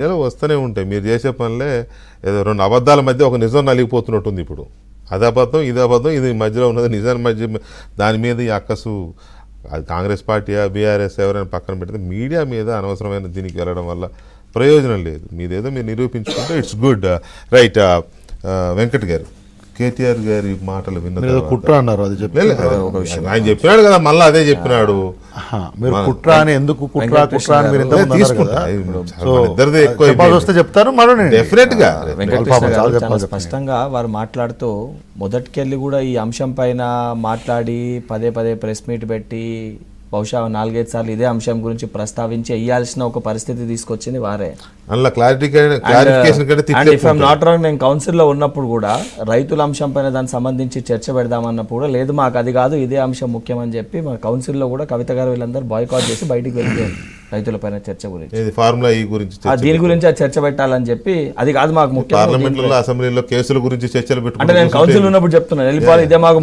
ఏదో వస్తూనే ఉంటాయి. మీరు చేసే పనులే ఏదో రెండు అబద్ధాల మధ్య ఒక నిజం నలిగిపోతున్నట్టుంది ఇప్పుడు. అది అబద్ధం ఇది అబద్ధం ఇది మధ్యలో ఉన్నది నిజాన్ని మధ్య దాని మీద ఈ అక్కసు అది కాంగ్రెస్ పార్టీయా బీఆర్ఎస్ ఎవరైనా పక్కన పెడితే మీడియా మీద అనవసరమైన దీనికి వెళ్ళడం వల్ల ప్రయోజనం లేదు. మీదేదో మీరు నిరూపించుకుంటే it's good right Venkat garu KTR గారి మాటలు విన్న మీరు ఏదో తర్వాత- కుట్ర అన్నారు అది చెప్పి ఆయన చెప్పినాడు కదా మళ్ళీ అదే చెప్పినాడు. మీరు కుట్ర అని ఎందుకు కుట్ర కుట్ర అని మీరు లేదు, ఇంతకుముందు అన్నారు తీసుకుంటా. కదా ఇప్పుడు సో మన ఇద్దరిది ఎక్కువ. వస్తే చెప్తారు మనం డెఫినెట్గా. స్పష్టంగా వారు మాట్లాడుతూ మొదటికెళ్ళి కూడా ఈ అంశం పైన మాట్లాడి పదే పదే ప్రెస్ మీట్ పెట్టి బహుశా నాలుగైదు సార్లు ఇదే అంశం గురించి ప్రస్తావించి వేయాల్సిన ఒక పరిస్థితి తీసుకొచ్చింది వారే. అందులో clarity and if I'm not wrong నేను కౌన్సిల్లో ఉన్నప్పుడు కూడా రైతుల అంశం పైన దానికి సంబంధించి చర్చ పెడదామన్నప్పుడు లేదు మాకు అది కాదు ఇదే అంశం ముఖ్యమని చెప్పి మా కౌన్సిల్లో కూడా కవిత గారు వీళ్ళందరూ బాయ్కాట్ చేసి బయటికి వెళ్ళిపోయారు. రైతుల పైన చర్చ గురించి. ఫార్ములా ఈ గురించి దీని గురించి ఆ చర్చ పెట్టాలని చెప్పి అది కాదు మాకు ముఖ్యం పార్లమెంట్లో అసెంబ్లీలో కేసుల గురించి చర్చలు అంటే పెట్టుకుంటే నేను కౌన్సిల్ ఉన్నప్పుడు చెప్తున్నాను వెళ్ళిపోవాలి ఇదే మాకు.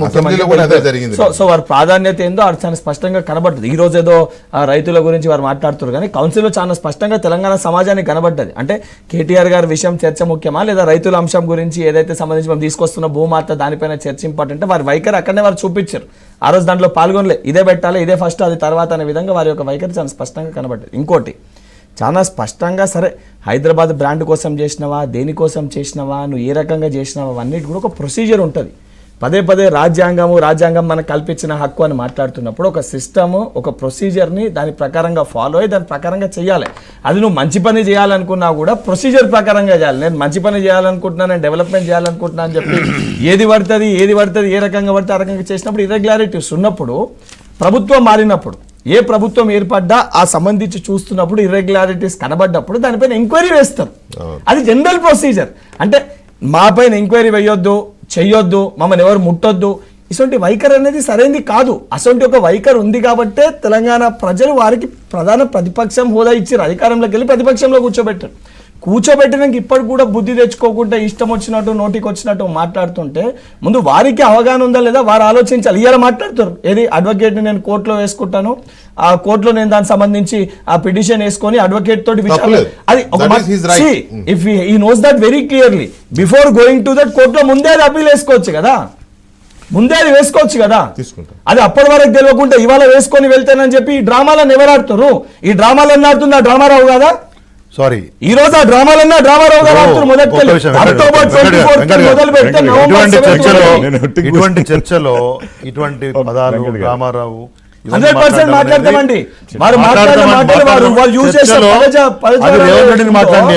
జరిగింది. సో సో వారి ప్రాధాన్యత ఏందో అది చాలా స్పష్టంగా కనబడుతుంది. ఈ రోజు ఏదో రైతుల గురించి వారు మాట్లాడుతారు కానీ కౌన్సిల్లో చాలా స్పష్టంగా తెలంగాణ సమాజానికి కనబడ్డది. అంటే కేటీఆర్ గారి విషయం చర్చ ముఖ్యమా లేదా రైతుల అంశం గురించి ఏదైతే సంబంధించి మేము తీసుకొస్తున్న భూమాత దానిపైన చర్చ ఇంపార్టెంట్ వారి వైఖరి అక్కడనే వారు చూపించారు. ఆ రోజు దాంట్లో పాల్గొనలే ఇదే పెట్టాలి ఇదే ఫస్ట్ అది తర్వాత అనే విధంగా వారి యొక్క వైఖరి చాలా స్పష్టంగా కనబడ్డది ఇంకోటి. చాలా స్పష్టంగా సరే హైదరాబాద్ బ్రాండ్ కోసం చేసినవా దేనికోసం చేసినవా నువ్వు ఏ రకంగా చేసినావా అన్నిటి కూడా ఒక ప్రొసీజర్ ఉంటుంది. పదే పదే రాజ్యాంగము రాజ్యాంగం మనకు కల్పించిన హక్కు అని మాట్లాడుతున్నప్పుడు ఒక సిస్టము ఒక ప్రొసీజర్ని దాని ప్రకారంగా ఫాలో అయ్యి దాని ప్రకారంగా చేయాలి. అది నువ్వు మంచి పని చేయాలనుకున్నా కూడా ప్రొసీజర్ ప్రకారంగా చేయాలి. నేను మంచి పని చేయాలనుకుంటున్నాను నేను డెవలప్మెంట్ చేయాలనుకుంటున్నా అని చెప్పి ఏది పడుతుంది ఏది పడుతుంది ఏ రకంగా పడితే ఆ రకంగా చేసినప్పుడు ఇర్రెగ్యులారిటీస్ ఉన్నప్పుడు ప్రభుత్వం మారినప్పుడు ఏ ప్రభుత్వం ఏర్పడ్డా ఆ సంబంధించి చూస్తున్నప్పుడు ఇర్రెగ్యులారిటీస్ కనబడ్డప్పుడు దానిపైన ఎంక్వైరీ వేస్తారు. అది జనరల్ ప్రొసీజర్ అంటే మా పైన ఎంక్వైరీ వేయొద్దు చెయ్యొద్దు మమ్మల్ని ఎవరు ముట్టొద్దు. ఇటువంటి వైఖరి అనేది సరైనది కాదు. అటువంటి ఒక వైఖరి ఉంది కాబట్టే తెలంగాణ ప్రజలు వారికి ప్రధాన ప్రతిపక్షం హోదా ఇచ్చారు అధికారంలోకి వెళ్ళి ప్రతిపక్షంలో కూర్చోబెట్టారు. కూర్చోబెట్టినాక ఇప్పటికి కూడా బుద్ధి తెచ్చుకోకుండా ఇష్టం వచ్చినట్టు నోటికి వచ్చినట్టు మాట్లాడుతుంటే ముందు వారికి అవగాహన ఉందా లేదా? వారు ఆలోచించాలి. ఇయ్యాల మాట్లాడుతారు ఏది? అడ్వకేట్ని నేను కోర్టులో వేసుకుంటాను. ఆ కోర్టులో నేను దానికి సంబంధించి ఆ పిటిషన్ వేసుకొని అడ్వకేట్ తోటి. అది. If he knows that very clearly before going to that కోర్టులో ముందే అది అప్పీల్ వేసుకోవచ్చు కదా? ముందే అది వేసుకోవచ్చు కదా. అది అప్పటి వరకు తెలియకుండా ఇవాళ వేసుకొని వెళ్తానని చెప్పి ఈ డ్రామాలను ఎవరు ఆడుతారు ఈ డ్రామాలన్నీ ఆడుతుంది? ఆ డ్రామారావు కదా సారీ ఈ రోజు ఆ డ్రామాలన్నా డ్రామారావు గారు ఇటువంటి 7th చర్చలో. ఇటువంటి చర్చలో ఇటువంటి పదాలు రామారావు హండ్రెడ్ పర్సెంట్ మాట్లాడతామండి. వారు మాట్లాడిన మాట్లాడతామని మాటలు వారు వాళ్ళు యూజ్ చేసే చర్చలో పదజ-